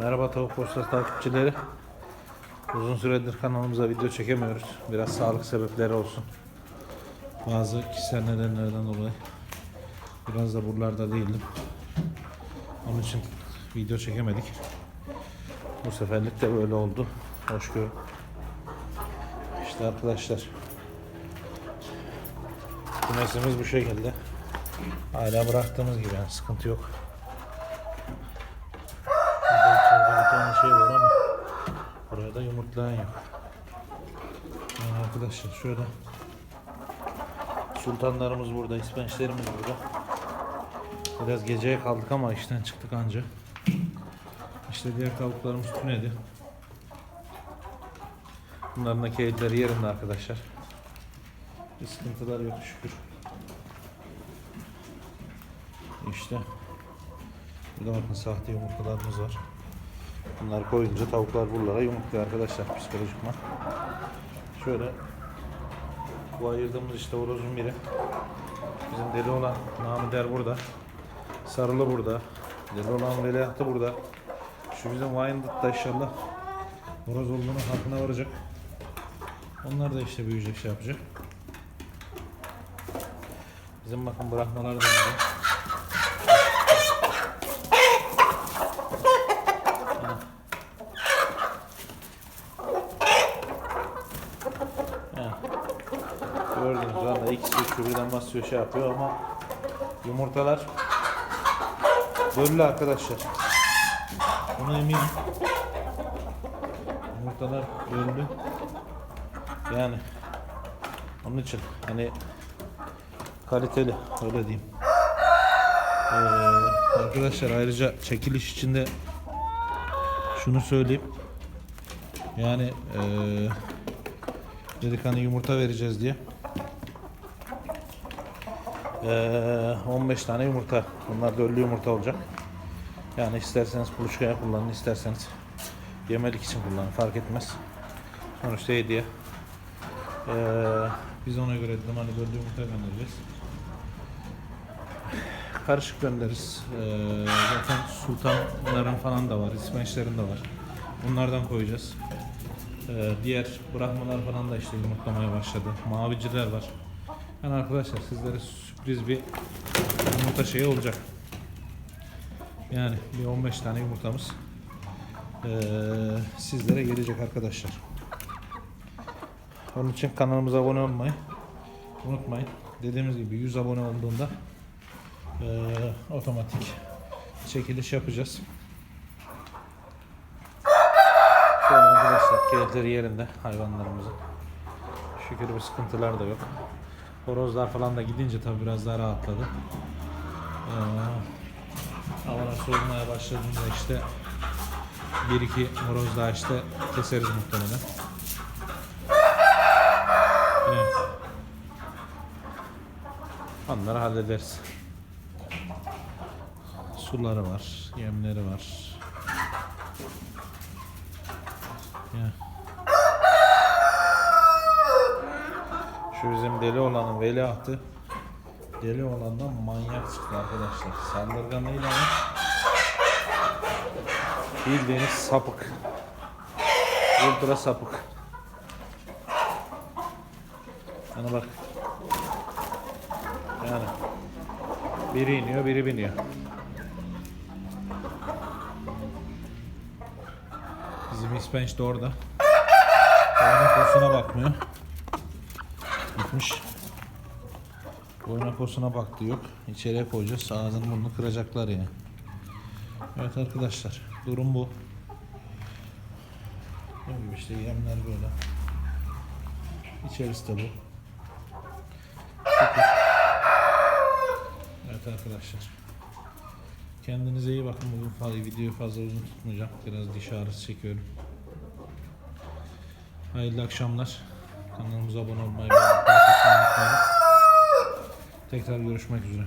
Merhaba Tavuk Postası takipçileri. Uzun süredir kanalımıza video çekemiyoruz. Biraz sağlık sebepleri olsun. Bazı kişisel nedenlerden dolayı. Biraz da buralarda değildim. Onun için video çekemedik. Bu seferlik de böyle oldu. Hoş görün. İşte arkadaşlar. Kümesimiz bu şekilde. Hala bıraktığımız gibi yani sıkıntı yok. Burada içeride bir tane şey var ama buraya da yumurtlayan yok. Yani arkadaşlar şöyle sultanlarımız burada, ispençlerimiz burada. Biraz geceye kaldık ama işten çıktık anca. İşte diğer tavuklarımız tünedi. Bunların da keyifleri yerinde arkadaşlar. Bir sıkıntılar yok şükür. İşte Burada bakın sahte yumurtalarımız var. Bunlar koyunca tavuklar buralara yumurtluyor arkadaşlar psikolojikman. Şöyle bu ayırdığımız işte horozun biri. Bizim deli olan Nami Der burada. Sarılı burada. Deli olan Veliahtı burada. Şu bizim Wyandotte da inşallah horoz olduğunu farkına varacak. Onlar da işte büyüyecek şey yapacak. Bizim bakın bırakmalar da burada. Anda ikisi birden basıyor şey yapıyor ama yumurtalar döllü arkadaşlar. Buna eminim. Yumurtalar döllü. Yani onun için hani kaliteli öyle diyeyim. Ee, arkadaşlar ayrıca çekiliş içinde şunu söyleyeyim. Yani eee Dedik hani yumurta vereceğiz diye. Ee, 15 tane yumurta. Bunlar döllü yumurta olacak. Yani isterseniz kuluçkaya kullanın, isterseniz yemelik için kullanın. Fark etmez. Sonuçta hediye. Ee, biz ona göre dedim hani döllü yumurta göndereceğiz. Karışık göndeririz. Ee, zaten sultanların falan da var, İsmailçlerin de var. Bunlardan koyacağız. Ee, diğer bırakmalar falan da işte yumurtlamaya başladı. Maviciler var. Yani arkadaşlar sizlere sürpriz bir yumurta şeyi olacak. Yani bir 15 tane yumurtamız ee, sizlere gelecek arkadaşlar. Onun için kanalımıza abone olmayı unutmayın. Dediğimiz gibi 100 abone olduğunda ee, otomatik çekiliş yapacağız. Şöyle arkadaşlar keyifleri yerinde hayvanlarımızın. Şükür bir sıkıntılar da yok. Horozlar falan da gidince tabi biraz daha rahatladı. Ee, havalar soğumaya başladığında işte bir iki horoz daha işte keseriz muhtemelen. Evet. Onları hallederiz. Suları var, yemleri var. Ya. Şu bizim deli olanın veliahtı deli olandan manyak çıktı arkadaşlar. Saldırganlığıyla ama bildiğiniz sapık. Ultra sapık. Yana bak. Yani biri iniyor, biri biniyor. Bizim ispenç de orada. Boyuna posuna bakmıyor. Gitmiş. Boyuna posuna baktı yok. İçeriye koyacağız. Ağzını burnunu kıracaklar ya. Evet arkadaşlar. Durum bu. Gibi işte yemler böyle. İçerisi de bu. Evet arkadaşlar. Kendinize iyi bakın. Bugün fazla, videoyu fazla uzun tutmayacağım. Biraz diş ağrısı çekiyorum. Hayırlı akşamlar. Kanalımıza abone olmayı, etmeyi unutmayın. Tekrar görüşmek üzere.